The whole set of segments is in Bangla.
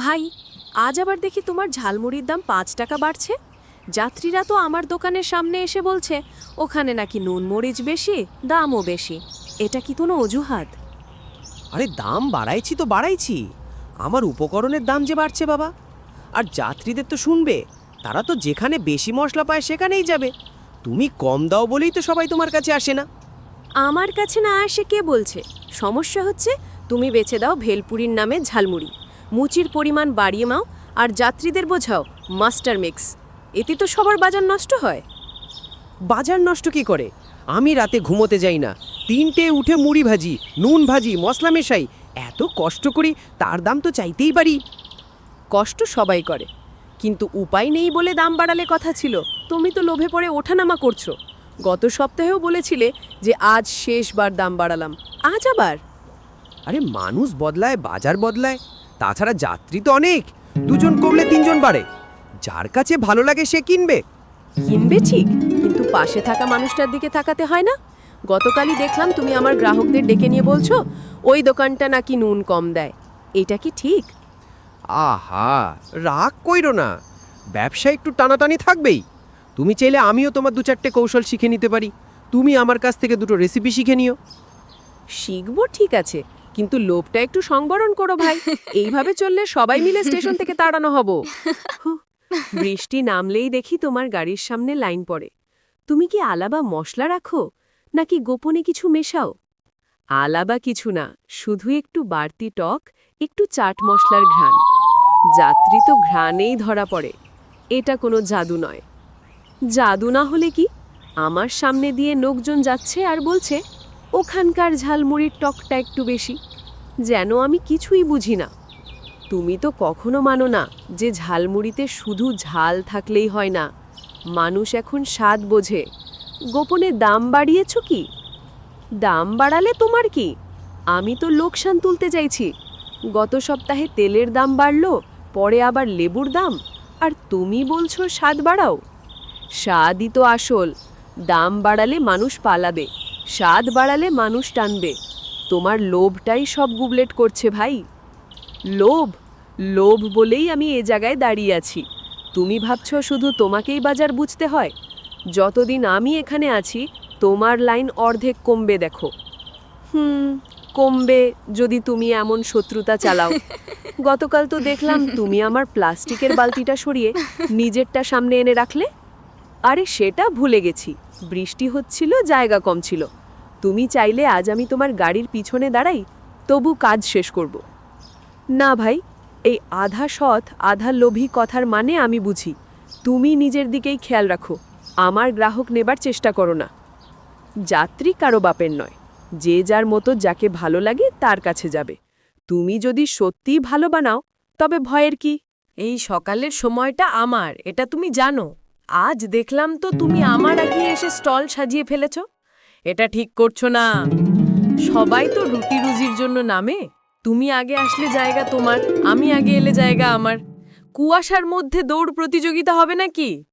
ভাই আজ আবার দেখি তোমার ঝালমুড়ির দাম পাঁচ টাকা বাড়ছে। যাত্রীরা তো আমার দোকানের সামনে এসে বলছে ওখানে নাকি নুন মরিচ বেশি দামও বেশি। এটা কি কোনো অজুহাত? আরে দাম বাড়াইছি তো বাড়াইছি। আমার উপকরণের দাম যে বাড়ছে বাবা। আর যাত্রীদের তো শুনবে তারা তো যেখানে বেশি মশলা পায় সেখানেই যাবে। তুমি কম দাও বলেই তো সবাই তোমার কাছে আসে না। আমার কাছে না আসে কে বলছে? সমস্যা হচ্ছে তুমি বেছে দাও ভেলপুরির নামে ঝালমুড়ি। মুচির পরিমাণ বাড়িয়ে মাও আর যাত্রীদের বোঝাও মাস্টার মিক্স। এতে তো সবার বাজার নষ্ট হয়। বাজার নষ্ট কি করে? আমি রাতে ঘুমোতে যাই না। তিনটে উঠে মুড়ি ভাজি নুন ভাজি মশলা মেশাই। এত কষ্ট করি তার দাম তো চাইতেই পারি। কষ্ট সবাই করে। কিন্তু উপায় নেই বলে দাম বাড়ালে কথা ছিল। তুমি তো লোভে পড়ে ওঠানামা করছ। গত সপ্তাহেও বলেছিলে যে আজ শেষবার দাম বাড়ালাম। আজ আবার? আরে মানুষ বদলায় বাজার বদলায়। তাছাড়া যাত্রী তো অনেক। দুজন কমলে তিনজন বাড়ে। যার কাছে ভালো লাগে সে কিনবে। কিনবে ঠিক কিন্তু পাশে থাকা মানুষটার দিকে তাকাতে হয় না। গতকালই দেখলাম তুমি আমার গ্রাহকদের ডেকে নিয়ে বলছো ওই দোকানটা নাকি নুন কম দেয়। এটা কি ঠিক? আহা রাগ কইরো না। ব্যবসা একটু টানাটানি থাকবেই। তুমি চাইলে আমিও তোমার দু চারটে কৌশল শিখে নিতে পারি। তুমি আমার কাছ থেকে দুটো রেসিপি শিখে নিও। শিখব ঠিক আছে কিন্তু লোভটা একটু সংবরণ করো ভাই। এইভাবে চললে সবাই মিলে স্টেশন থেকে তাড়ানো হব। বৃষ্টি নামলেই দেখি তোমার গাড়ির সামনে লাইন পড়ে। তুমি কি আলাবা মশলা রাখো, নাকি গোপনে কিছু মেশাও? আলাবা কিছু না, শুধু একটু বাড়তি টক, একটু চাট মশলার ঘ্রাণ। যাত্রী তো ঘ্রাণেই ধরা পড়ে। এটা কোনো জাদু নয়। জাদু না হলে কি? আমার সামনে দিয়ে লোকজন যাচ্ছে আর বলছে ওখানকার ঝালমুড়ির টকটা একটু বেশি। যেন আমি কিছুই বুঝি না। তুমি তো কখনো মানো না যে ঝালমুড়িতে শুধু ঝাল থাকলেই হয় না। মানুষ এখন স্বাদ বোঝে। গোপনে দাম বাড়িয়েছ কি? দাম বাড়ালে তোমার কি? আমি তো লোকসান তুলতে চাইছি। গত সপ্তাহে তেলের দাম বাড়লো, পরে আবার লেবুর দাম। আর তুমি বলছো স্বাদ বাড়াও। স্বাদই তো আসল। দাম বাড়ালে মানুষ পালাবে। স্বাদ বাড়ালে মানুষ টানবে। তোমার লোভটাই সব গুবলেট করছে ভাই। লোভ লোভ বলেই আমি এ জায়গায় দাঁড়িয়ে আছি। তুমি ভাবছ শুধু তোমাকেই বাজার বুঝতে হয়? যতদিন আমি এখানে আছি, তোমার লাইন অর্ধেক কমবে দেখো। হুম, কমবে যদি তুমি এমন শত্রুতা চালাও। গতকাল তো দেখলাম তুমি আমার প্লাস্টিকের বালতিটা সরিয়ে নিজেরটা সামনে এনে রাখলে। আরে সেটা ভুলে গেছি। বৃষ্টি হচ্ছিল, জায়গা কম ছিল। তুমি চাইলে আজ আমি তোমার গাড়ির পিছনে দাঁড়াই, তবু কাজ শেষ করব। না ভাই, এই আধা সৎ, আধা লোভী কথার মানে আমি বুঝি। তুমি নিজের দিকেই খেয়াল রাখো, আমার গ্রাহক নেবার চেষ্টা করো না। যাত্রী কারও বাপের নয়, যে যার মতো যাকে ভালো লাগে তার কাছে যাবে। তুমি যদি সত্যিই ভালো বানাও, তবে ভয়ের কি? এই সকালের সময়টা আমার, এটা তুমি জানো। আজ দেখলাম তো তুমি আমার আগে এসে স্টল সাজিয়ে ফেলেছ। এটা ঠিক করছ না। সবাই তো রুটি রুজির জন্য নামে। তুমি আগে আসলে জায়গা তোমার, আমি আগে এলে জায়গা আমার। কুয়াশার মধ্যে দৌড় প্রতিযোগিতা হবে নাকি?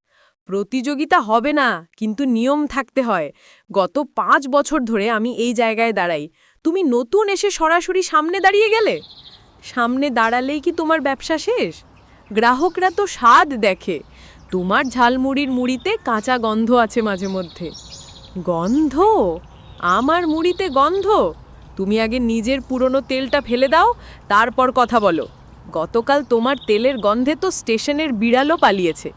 প্রতিযোগিতা হবে না, কিন্তু নিয়ম থাকতে হয়। গত পাঁচ বছর ধরে আমি এই জায়গায় দাঁড়াই। তুমি নতুন এসে সরাসরি সামনে দাঁড়িয়ে গেলে? সামনে দাঁড়ালেই কি তোমার ব্যবসা শেষ? গ্রাহকরা তো স্বাদ দেখে। তোমার ঝালমুড়ির মুড়িতে কাঁচা গন্ধ আছে মাঝে মধ্যে। গন্ধ? আমার মুড়িতে গন্ধ? তুমি আগে নিজের পুরনো তেলটা ফেলে দাও, তারপর কথা বলো। গতকাল তোমার তেলের গন্ধে তো স্টেশনের বিড়ালও পালিয়েছে।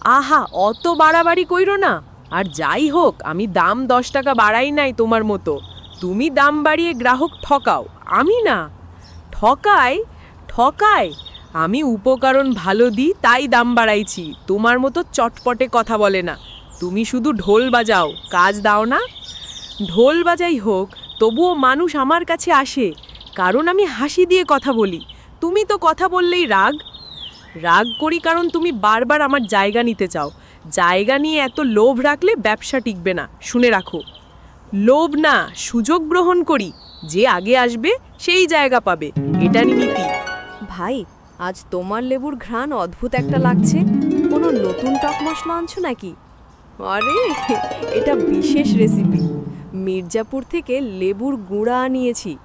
আহা, অত বাড়াবাড়ি কইরো না। আর যাই হোক, আমি দাম দশ টাকা বাড়াই নাই তোমার মতো। তুমি দাম বাড়িয়ে গ্রাহক ঠকাও, আমি না। ঠকাই ঠকাই আমি উপকরণ ভালো দিই, তাই দাম বাড়াইছি। তোমার মতো চটপটে কথা বলে না। তুমি শুধু ঢোল বাজাও, কাজ দাও না। ঢোল বাজাই হোক, তবুও মানুষ আমার কাছে আসে। কারণ আমি হাসি দিয়ে কথা বলি। তুমি তো কথা বললেই রাগ। রাগ করি কারণ তুমি বারবার আমার জায়গা নিতে চাও। জায়গা নিয়ে এত লোভ রাখলে ব্যবসা টিকবে না। শুনে রাখো। লোভ না, সুযোগ গ্রহণ করি। যে আগে আসবে, সেই জায়গা পাবে। এটা নীতি। ভাই আজ তোমার লেবুর ঘ্রাণ অদ্ভুত একটা লাগছে। কোনো নতুন টক মশলা আনছো নাকি? আরে, এটা বিশেষ রেসিপি মির্জাপুর থেকে লেবুর গুঁড়া আনিয়েছি।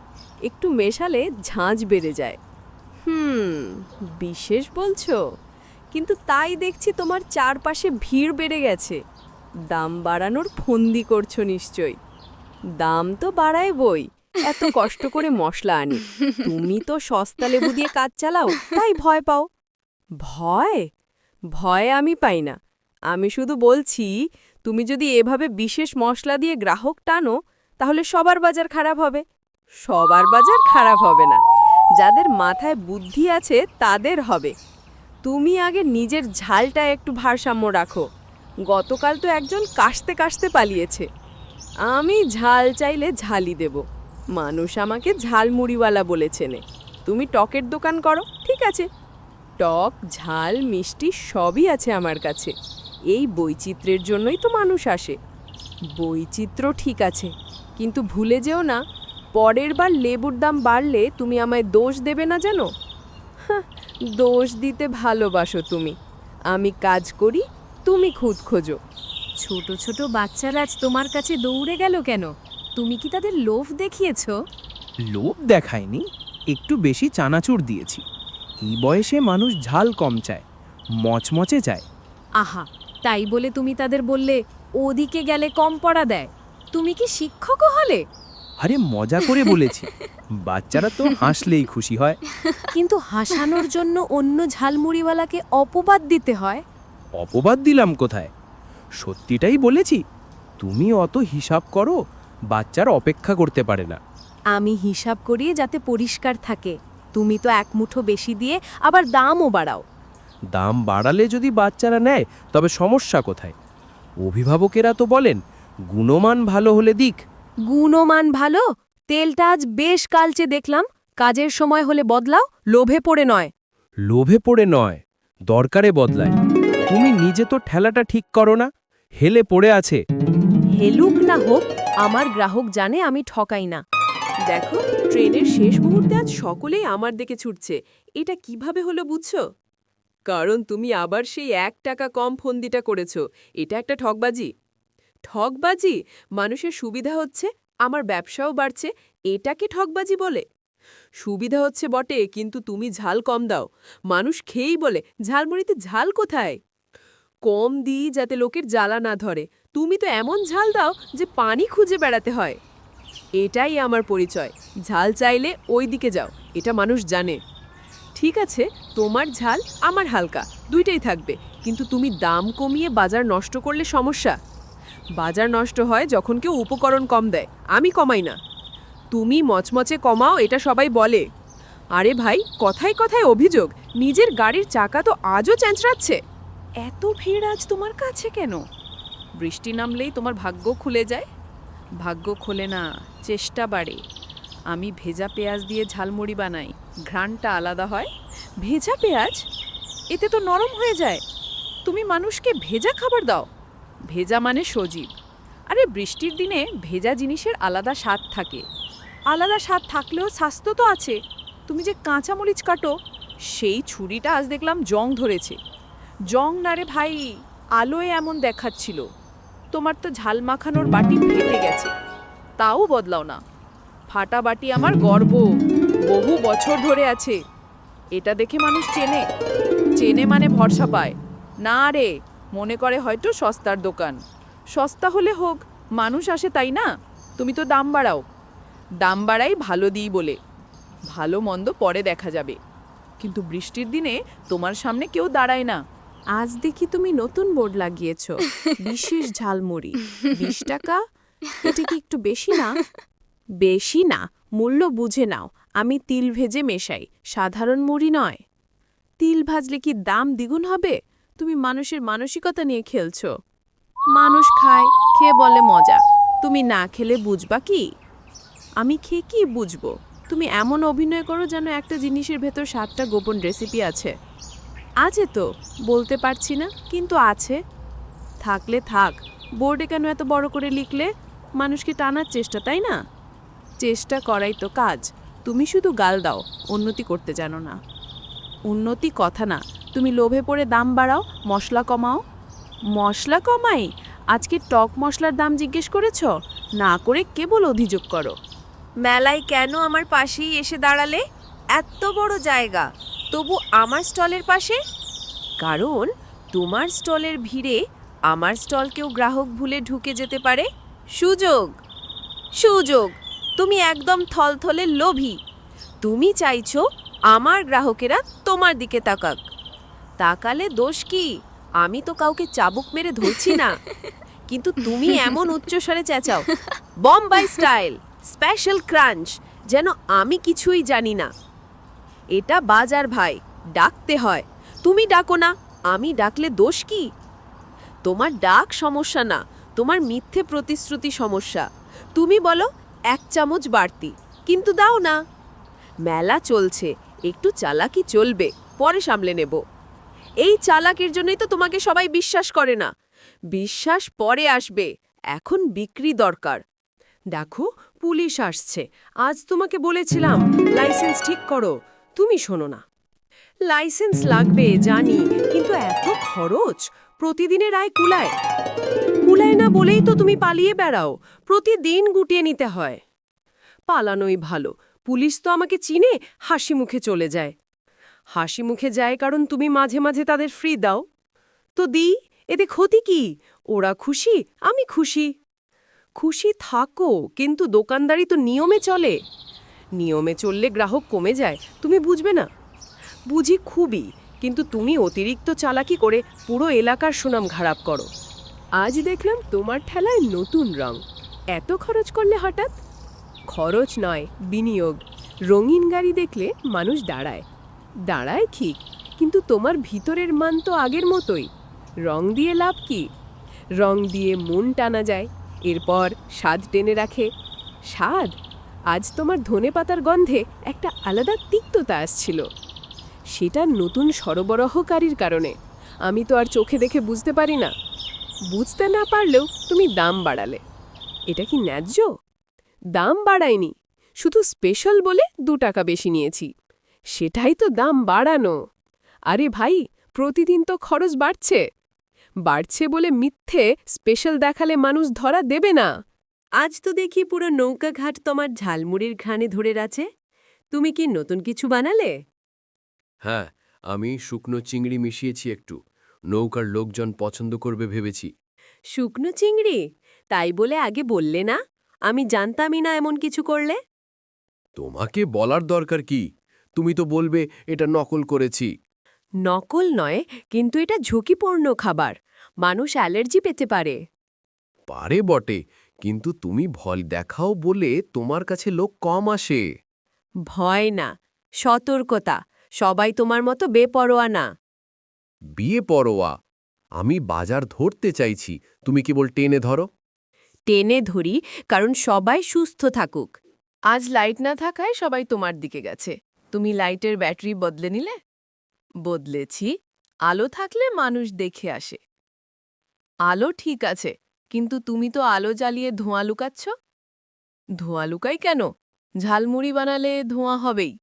একটু মেশালে ঝাঁঝ বেড়ে যায়। হুম, বিশেষ বলছো? কিন্তু তাই দেখছি তোমার চারপাশে ভিড় বেড়ে গেছে। দাম বাড়ানোর ফন্দি করছ নিশ্চয় দাম তো বাড়ায় বই। এত কষ্ট করে মশলা আনি। তুমি তো সস্তা লেবু দিয়ে কাজ চালাও, তাই ভয় পাও। ভয়? ভয় আমি পাই না। আমি শুধু বলছি, তুমি যদি এভাবে বিশেষ মশলা দিয়ে গ্রাহক টানো, তাহলে সবার বাজার খারাপ হবে। সবার বাজার খারাপ হবে না। যাদের মাথায় বুদ্ধি আছে, তাদের হবে। তুমি আগে নিজের ঝালটা একটু ভারসাম্য রাখো। গতকাল তো একজন কাশতে কাশতে পালিয়েছে। আমি ঝাল চাইলে ঝালই দেব। মানুষ আমাকে ঝালমুড়িওয়ালা বলেছেনে তুমি টকের দোকান করো ঠিক আছে। টক ঝাল মিষ্টি সবই আছে আমার কাছে। এই বৈচিত্র্যের জন্যই তো মানুষ আসে। বৈচিত্র্য ঠিক আছে কিন্তু ভুলে যেও না পরের বার লেবুর দাম বাড়লে তুমি আমায় দোষ দেবে না হাহ, দোষ দিতে ভালোবাসো তুমি। আমি কাজ করি তুমি খুদ খোঁজো ছোট ছোট বাচ্চারা আজ তোমার কাছে দৌড়ে গেল কেন? তুমি কি তাদের লোভ দেখিয়েছ? লোভ দেখায়নি একটু বেশি চানাচুর দিয়েছি। এই বয়সে মানুষ ঝাল কম চায় মচমচে চায় আহা তাই বলে তুমি তাদের বললে ওদিকে গেলে কম পড়া দেয়। তুমি কি শিক্ষকও হলে? আরে মজা করে বলেছি। বাচ্চারা তো হাসলেই খুশি হয়। কিন্তু হাসানোর জন্য অন্য ঝালমুড়িওয়ালাকে অপবাদ দিতে হয়? অপবাদ দিলাম কোথায়? সত্যিটাই বলেছি তুমি অত হিসাব করো বাচ্চারা অপেক্ষা করতে পারে না। আমি হিসাব করি যাতে পরিষ্কার থাকে। তুমি তো এক মুঠো বেশি দিয়ে আবার দামও বাড়াও। দাম বাড়ালে যদি বাচ্চারা নেয় তবে সমস্যা কোথায়? অভিভাবকেরা তো বলেন গুণমান ভালো হলে দিক। গুণমান ভালো? তেলটা আজ বেশ কালচে দেখলাম। কাজের সময় হলে বদলাও লোভে পড়ে নয়। লোভে পড়ে নয় দরকারে বদলায়। তুমি নিজে তো ঠেলাটা ঠিক করো না হেলে পড়ে আছে। হেলুক না হোক আমার গ্রাহক জানে আমি ঠকাই না। দেখো, ট্রেনের শেষ মুহূর্তে আজ সকলেই আমার দিকে ছুটছে। এটা কীভাবে হলো বুঝছ? কারণ তুমি আবার সেই এক টাকা কম ফন্দিটা করেছ। এটা একটা ঠকবাজি। ঠকবাজি? মানুষের সুবিধা হচ্ছে, আমার ব্যবসাও বাড়ছে, এটাকে ঠকবাজি বলে। সুবিধা হচ্ছে বটে, কিন্তু তুমি ঝাল কম দাও। মানুষ খেয়েই বলে, ঝালমুড়িতে ঝাল কোথায়? কম দিই যাতে লোকের জ্বালা না ধরে। তুমি তো এমন ঝাল দাও যে পানি খুঁজে বেড়াতে হয়। এটাই আমার পরিচয়। ঝাল চাইলে ওই দিকে যাও, এটা মানুষ জানে। ঠিক আছে, তোমার ঝাল, আমার হালকা, দুইটাই থাকবে, কিন্তু তুমি দাম কমিয়ে বাজার নষ্ট করলে সমস্যা। বাজার নষ্ট হয় যখন কেউ উপকরণ কম দেয়, আমি কমাই না। তুমি মচমচে কমাও, এটা সবাই বলে। আরে ভাই, কথায় কথায় অভিযোগ, নিজের গাড়ির চাকা তো আজও চ্যাঁচড়াচ্ছে। এত ভিড় আজ তোমার কাছে কেন? বৃষ্টি নামলেই তোমার ভাগ্য খুলে যায়। ভাগ্য খোলে না, চেষ্টা বাড়ে। আমি ভেজা পেঁয়াজ দিয়ে ঝালমুড়ি বানাই, ঘ্রাণটা আলাদা হয়। ভেজা পেঁয়াজ? এতে তো নরম হয়ে যায়। তুমি মানুষকে ভেজা খাবার দাও। ভেজা মানে সজীব। আরে বৃষ্টির দিনে ভেজা জিনিসের আলাদা স্বাদ থাকে। আলাদা স্বাদ থাকলেও স্বাস্থ্য তো আছে। তুমি যে কাঁচা মরিচ কাটো, সেই ছুরিটা আজ দেখলাম জং ধরেছে। জং না রে ভাই, আলোয় এমন দেখাচ্ছিল। তোমার তো ঝাল মাখানোর বাটি ফেটে গেছে। তাও বদলাও না। ফাটা বাটি আমার গর্ব। বহু বছর ধরে আছে। এটা দেখে মানুষ চেনে। চেনে মানে ভরসা পায়। না রে, মনে করে হয়তো সস্তার দোকান। সস্তা হলে হোক, মানুষ আসে তাই না? তুমি তো দাম বাড়াও। দাম বাড়াই ভালো দিই বলে। ভালো মন্দ পরে দেখা যাবে। কিন্তু বৃষ্টির দিনে তোমার সামনে কেউ দাঁড়ায় না। আজ দেখি তুমি নতুন বোর্ড লাগিয়েছ। বিশেষ ঝালমুড়ি। বিশ টাকা? এটা কি একটু বেশি না? বেশি না, মূল্য বুঝে নাও। আমি তিল ভেজে মেশাই, সাধারণ মুড়ি নয়। তিল ভাজলে কি দাম দ্বিগুণ হবে? তুমি মানুষের মানসিকতা নিয়ে খেলছো। মানুষ খায়, খেয়ে বলে মজা। তুমি না খেলে বুঝবা কি? আমি খেয়ে কি বুঝব? তুমি এমন অভিনয় করো যেন একটা জিনিসের ভেতর সাতটা গোপন রেসিপি আছে। আছে তো, বলতে পারছি না, কিন্তু আছে। থাকলে থাক, বোর্ডে কেন এত বড় করে লিখলে? মানুষকে টানার চেষ্টা, তাই না? চেষ্টা করাই তো কাজ, তুমি শুধু গাল দাও, উন্নতি করতে জানো না। উন্নতি কথা না, তুমি লোভে পড়ে দাম বাড়াও, মশলা কমাও। মশলা কমাই? আজকে টক মশলার দাম জিজ্ঞেস করেছ? না করে কেবল অভিযোগ করো। মেলায় কেন আমার পাশেই এসে দাঁড়ালে? এত বড় জায়গা। তবু আমার স্টলের পাশে? কারণ তোমার স্টলের ভিড়ে আমার স্টলকেও গ্রাহক ভুলে ঢুকে যেতে পারে। সুযোগ। সুযোগ। তুমি একদম থলথলে লোভী। তুমি চাইছো আমার গ্রাহকেরা তোমার দিকে তাকাক। তাকালে দোষ কি? আমি তো কাউকে চাবুক মেরে ধরছি না। কিন্তু তুমি এমন উচ্চস্বরে চেঁচাও। Bombay style. Special crunch. যেন আমি কিছুই জানি না। এটা বাজার ভাই, ডাকতে হয়। তুমি ডাকো না, আমি ডাকলে দোষ কি? তোমার ডাক সমস্যা না, তোমার মিথ্যে প্রতিশ্রুতি সমস্যা। তুমি বলো, এক চামচ বাড়তি, কিন্তু দাও না। মেলা চলছে, একটু চালাকি চলবে, পরে সামলে নেব। এই চালাকির জন্যই তো তোমাকে সবাই বিশ্বাস করে না। বিশ্বাস পরে আসবে, এখন বিক্রি দরকার। দেখো, পুলিশ আসছে, আজ তোমাকে বলেছিলাম, লাইসেন্স ঠিক করো। তুমি শোনো না। লাইসেন্স লাগবে, জানি, কিন্তু এত খরচ? প্রতিদিনের আয় কুলায়। কুলায় না বলেই তো তুমি পালিয়ে বেড়াও। প্রতিদিন গুটিয়ে নিতে হয়। পালানোই ভালো। পুলিশ তো আমাকে চিনে, হাসি মুখে চলে যায়। হাসি মুখে যায় কারণ তুমি মাঝে মাঝে তাদের ফ্রি দাও। তো দিই, এতে ক্ষতি কি? ওরা খুশি, আমি খুশি। খুশি থাকো, কিন্তু দোকানদারি তো নিয়মে চলে। নিয়মে চললে গ্রাহক কমে যায়, তুমি বুঝবে না। বুঝি খুবই, কিন্তু তুমি অতিরিক্ত চালাকি করে পুরো এলাকার সুনাম খারাপ করো। আজ দেখলাম তোমার ঠেলায় নতুন রং। এত খরচ করলে হঠাৎ? খরচ নয়, বিনিয়োগ। রঙিন গাড়ি দেখলে মানুষ দাঁড়ায়। দাঁড়ায় ঠিক, কিন্তু তোমার ভিতরের মান তো আগের মতোই। রং দিয়ে লাভ কি? রং দিয়ে মন টানা যায়, এরপর স্বাদ টেনে রাখে। স্বাদ? আজ তোমার ধনে পাতার গন্ধে একটা আলাদা তিক্ততা আসছিল। সেটা নতুন সরবরাহকারীর কারণে। আমি তো আর চোখে দেখে বুঝতে পারি না। বুঝতে না পারলেও তুমি দাম বাড়ালে। এটা কি ন্যায্য? দাম বাড়ায়নি শুধু স্পেশাল বলে দু টাকা বেশি নিয়েছি। সেটাই তো দাম বাড়ানো। আরে ভাই, প্রতিদিন তো খরচ বাড়ছে। বাড়ছে বলে মিথ্যে স্পেশাল দেখালে মানুষ ধরা দেবে না। আজ তো দেখি পুরো নৌকা ঘাট তোমার ঝালমুড়ির ঘানে ধরে আছে তুমি কি নতুন কিছু বানালে? হ্যাঁ আমি শুকনো চিংড়ি মিশিয়েছি একটু। নৌকার লোকজন পছন্দ করবে ভেবেছি। শুকনো চিংড়ি? তাই বলে আগে বললে না? আমি জানতামই না এমন কিছু করলে। তোমাকে বলার দরকার কি? তুমি তো বলবে এটা নকল করেছি। নকল নয় কিন্তু এটা ঝুঁকিপূর্ণ খাবার। মানুষ অ্যালার্জি পেতে পারে। পারে বটে কিন্তু তুমি ভয় দেখাও বলে তোমার কাছে লোক কম আসে। ভয় না সতর্কতা সবাই তোমার মতো বেপরোয়া না। বিয়ে পরোয়া আমি বাজার ধরতে চাইছি তুমি কেবল টেনে ধরো। টেনে ধরি কারণ সবাই সুস্থ থাকুক। আজ লাইট না থাকায় সবাই তোমার দিকে গেছে। তুমি লাইটের ব্যাটারি বদলে নিলে? বদলেছি। আলো থাকলে মানুষ দেখে আসে। আলো ঠিক আছে কিন্তু তুমি তো আলো জ্বালিয়ে ধোঁয়া লুকাচ্ছ? ধোঁয়া লুকাই কেন? ঝালমুড়ি বানালে ধোঁয়া হবেই।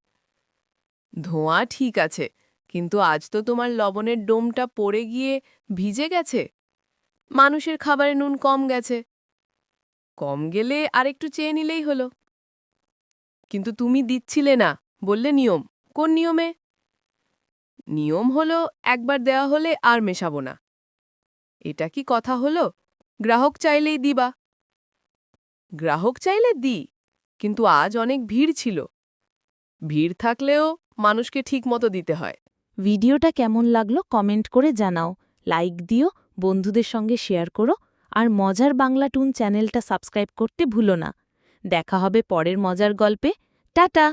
ধোঁয়া ঠিক আছে, কিন্তু আজ তো তোমার লবণের ডোমটা পড়ে গিয়ে ভিজে গেছে। মানুষের খাবারে নুন কম গেছে। কম গেলে আরেকটু চেয়ে নিলেই হলো। কিন্তু তুমি দিচ্ছিলে না, বললে নিয়ম। কোন নিয়মে? নিয়ম হলো একবার দেওয়া হলে আর মেশাবো না। এটা কি কথা হলো? গ্রাহক চাইলেই দিবা গ্রাহক চাইলে দি, কিন্তু আজ অনেক ভিড় ছিল। ভিড় থাকলেও মানুষকে ঠিক মতো দিতে হয়। ভিডিওটা কেমন লাগল কমেন্ট করে জানাও। লাইক দিও, বন্ধুদের সঙ্গে শেয়ার করো, আর মজার বাংলা টুন চ্যানেলটা সাবস্ক্রাইব করতে ভুলো না। দেখা হবে পরের মজার গল্পে। টাটা!